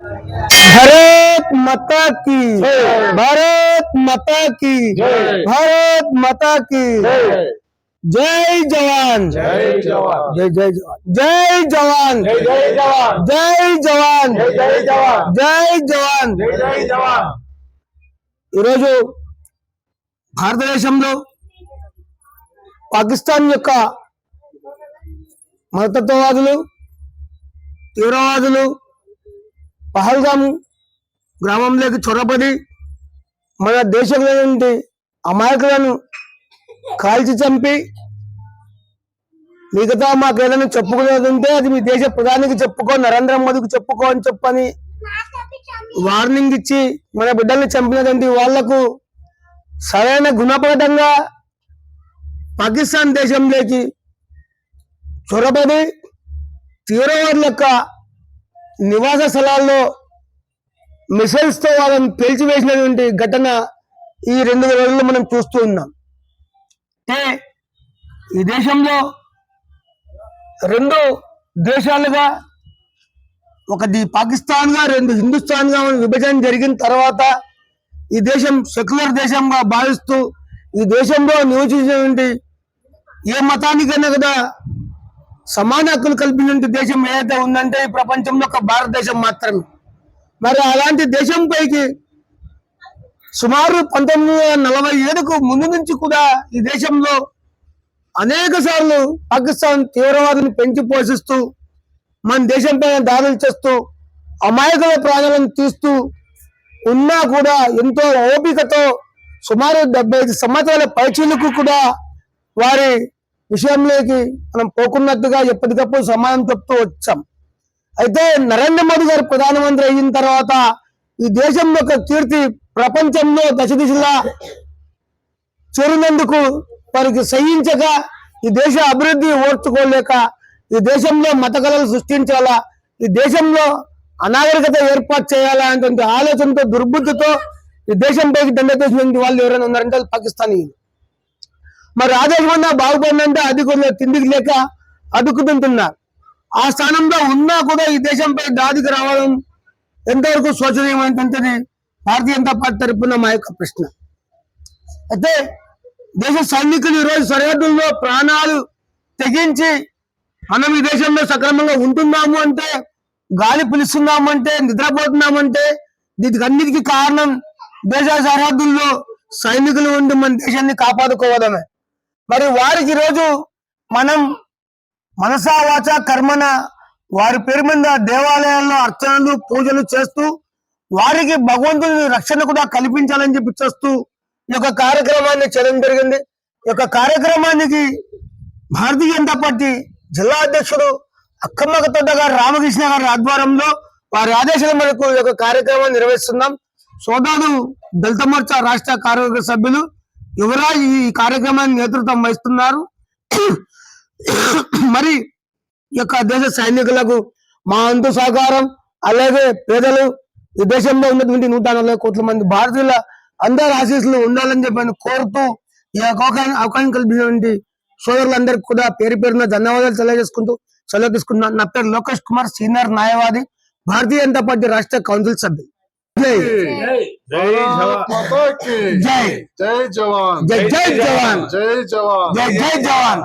भारत माता की भारत माता की भारत माता की जय जवान జై జవాన్ जय जय जवान जय जवान జై జై జవాన్ जय जवान జై జై జవాన్ జై జవాన్ జై జై జవాన్ ఈరోజు భారతదేశంలో పాకిస్తాన్ యొక్క మతత్వవాదులు తీవ్రవాదులు పహల్గాం గ్రామంలోకి చొరబడి మన దేశంలో నుండి అమాయకులను కాల్చి చంపి మిగతా మాకేదైనా చెప్పుకునేది ఉంటే అది మీ దేశ ప్రధానికి చెప్పుకో నరేంద్ర మోదీకి చెప్పుకో అని చెప్పని వార్నింగ్ ఇచ్చి మన బిడ్డల్ని చంపినటువంటి వాళ్ళకు సరైన గుణపాఠంగా పాకిస్తాన్ దేశంలోకి చొరబడి తీవ్రవాదుల యొక్క నివాస స్థలాల్లో మిసైల్స్తో వాళ్ళని పేల్చివేసినటువంటి ఘటన ఈ రెండు రోజుల్లో మనం చూస్తూ ఉన్నాం. అంటే ఈ దేశంలో రెండు దేశాలుగా ఒకటి పాకిస్తాన్గా రెండు హిందుస్థాన్గా విభజన జరిగిన తర్వాత ఈ దేశం సెక్యులర్ దేశంగా భావిస్తూ ఈ దేశంలో నివసించినటువంటి ఏ మతానికైనా కదా సమాన హక్కులు కల్పించిన దేశం ఏదైతే ఉందంటే ఈ ప్రపంచంలో ఒక భారతదేశం మాత్రమే. మరి అలాంటి దేశం పైకి సుమారు పంతొమ్మిది వందల నలభై ఏడుకు ముందు నుంచి కూడా ఈ దేశంలో అనేక సార్లు పాకిస్తాన్ తీవ్రవాదులు పెంచి పోషిస్తూ మన దేశం పైన దాడులు చేస్తూ అమాయకుల ప్రాణాలను తీస్తూ ఉన్నా కూడా ఎంతో ఓపికతో సుమారు డెబ్బై ఐదు సంవత్సరాల పైచీలకు కూడా వారి విషయంలోకి మనం పోకున్నట్టుగా ఎప్పటికప్పుడు సమాధానం చెప్తూ వచ్చాం. అయితే నరేంద్ర మోదీ గారు ప్రధానమంత్రి అయిన తర్వాత ఈ దేశం యొక్క కీర్తి ప్రపంచంలో దశ దిశలా చేరినందుకు వారికి సహించక ఈ దేశ అభివృద్ధి ఓర్చుకోలేక ఈ దేశంలో మత కళలు సృష్టించాలా ఈ దేశంలో అనాగరికత ఏర్పాటు చేయాలా అనేటువంటి ఆలోచనతో దుర్బుద్ధితో ఈ దేశంపైకి దండతీసినటువంటి వాళ్ళు ఎవరైనా ఉన్నారంటే పాకిస్తానీ. మరి ఆ దేశమన్నా బాగుపడిందంటే అది కొంచెం తిండికి లేక అదుక్కుతుంటున్నారు ఆ స్థానంలో ఉన్నా కూడా ఈ దేశంపై దాదికి రావడం ఎంతవరకు శోచనీయమైనటువంటిది భారతీయ జనతా పార్టీ తరపున మా యొక్క ప్రశ్న. అయితే దేశ సైనికులు ఈరోజు సరిహద్దుల్లో ప్రాణాలు తెగించి మనం ఈ దేశంలో సక్రమంగా ఉంటున్నాము అంటే గాలి పిలుస్తున్నాము అంటే నిద్రపోతున్నామంటే దీనికి అన్నిటికీ కారణం దేశ సరిహద్దుల్లో సైనికులు ఉండి మన దేశాన్ని కాపాడుకోవడమే. మరి వారికి ఈరోజు మనం మనసావాచ కర్మన వారి పేరు మీద దేవాలయాల్లో అర్చనలు పూజలు చేస్తూ వారికి భగవంతుని రక్షణ కూడా కల్పించాలని చెప్పి చేస్తూ ఈ యొక్క కార్యక్రమాన్ని చేయడం జరిగింది. ఈ యొక్క కార్యక్రమానికి భారతీయ జనతా పార్టీ జిల్లా అధ్యక్షుడు అక్కమ్మక గారు రామకృష్ణ గారి ఆధ్వర్యంలో వారి ఆదేశాల మేరకు ఈ యొక్క కార్యక్రమాన్ని నిర్వహిస్తున్నాం. సోదాలు దళిత మోర్చా రాష్ట్ర కార్యవర్గ సభ్యులు యువరాజ్ ఈ కార్యక్రమాన్ని నేతృత్వం వహిస్తున్నారు? మరి ఈ యొక్క దేశ సైనికులకు మా అంతు సహకారం అలాగే పేదలు ఈ దేశంలో ఉన్నటువంటి నూట నలభై కోట్ల మంది భారతీయుల అందరి ఆశీస్సులు ఉండాలని చెప్పి కోరుతూ ఈ యొక్క అవకాశం అవకాశం కల్పించినటువంటి సోదరులందరికీ కూడా పేరు పేరున ధన్యవాదాలు తెలియజేసుకుంటూ సెలవు తీసుకుంటున్నాను. నా పేరు లోకేష్ కుమార్ సీనియర్ న్యాయవాది భారతీయ జనతా పార్టీ రాష్ట్ర కౌన్సిల్ సభ్యులు. जय जय जवान माता की जय जय जवान जय जय जवान जय जवान जय जय जवान